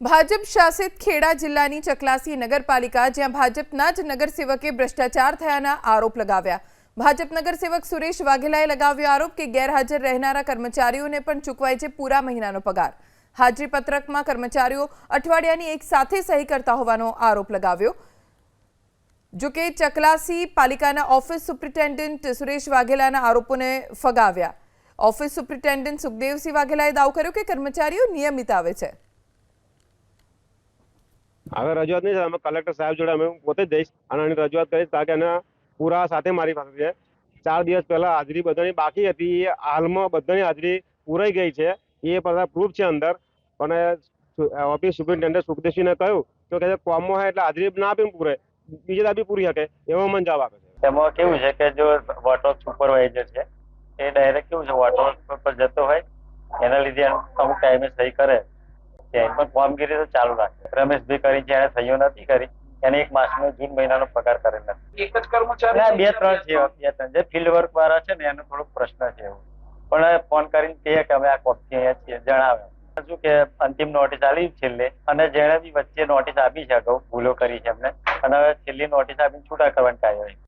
ભાજપ શાસિત ખેડા જિલ્લાની ચકલાસી નગરપાલિકા, જ્યાં ભાજપના જ નગરસેવકે ભ્રષ્ટાચાર થયાના આરોપ લગાવ્યા. ભાજપ નગરસેવક સુરેશ વાઘેલાએ લગાવ્યો આરોપ કે ગેરહાજર રહેનારા કર્મચારીઓને પણ ચૂકવાય છે પૂરા મહિનાનો પગાર. હાજરી પત્રકમાં કર્મચારીઓ અઠવાડિયાની એક સાથે સહી કરતા હોવાનો આરોપ લગાવ્યો. જોકે ચકલાસી પાલિકાના ઓફિસ સુપ્રિન્ટેન્ડન્ટ સુરેશ વાઘેલાના આરોપોને ફગાવ્યા. ઓફિસ સુપ્રિન્ટેન્ડન્ટ સુખદેવસિંહ વાઘેલાએ દાવો કર્યો કે કર્મચારીઓ નિયમિત આવે છે. હવે રજૂઆત નહીં અમે કલેક્ટર સાહેબ જોડે અમે પોતે જઈશ અને એની રજૂઆત કરીશ કારણ કે એના પૂરા સાથે મારી પાસે છે. ચાર દિવસ પહેલા હાજરી બધાની બાકી હતી. એ હાલમાં બધાની હાજરી પૂરાઈ ગઈ છે. એ બધા પ્રૂફ છે અંદર. પણ ઓફિસ સુપ્રિન્ટેન્ડન્ટ સુખદેવસિંહને કહ્યું તો કે કોમમાં હોય એટલે હાજરી ના આપીને પૂરે બીજે દાબી પૂરી શકે. એવો મને જવાબ આપે છે. એમાં કેવું છે કે જો વોટર સુપરવાઇઝર છે, એ ડાયરેક્ટ કેવું છે વોટર પર જતો હોય, એના લીધે અમુક ટાઈમે સહી કરે. છે. પણ કામગીરી તો ચાલુ રાખે. રમેશભાઈ કરી એને સહીઓ નથી કરી એને એક માસનો જૂન મહિનાનો પગાર કરેલ નથી એક જ કર્મચારી બે ત્રણ છે બે ત્રણ. જે ફિલ્ડ વર્ક વાળા છે ને એનો થોડોક પ્રશ્ન છે એવું. પણ ફોન કરીને કહીએ કે અમે આ કોપથી અહીંયા છીએ. જણાવે. શું કે અંતિમ નોટિસ આવી છેલ્લે. અને જેણે બી વચ્ચે નોટિસ આપી છે અગાઉ ભૂલો કરી છે એમને. અને હવે છેલ્લી નોટિસ આપીને છૂટા કરવાની કાર્યવાહી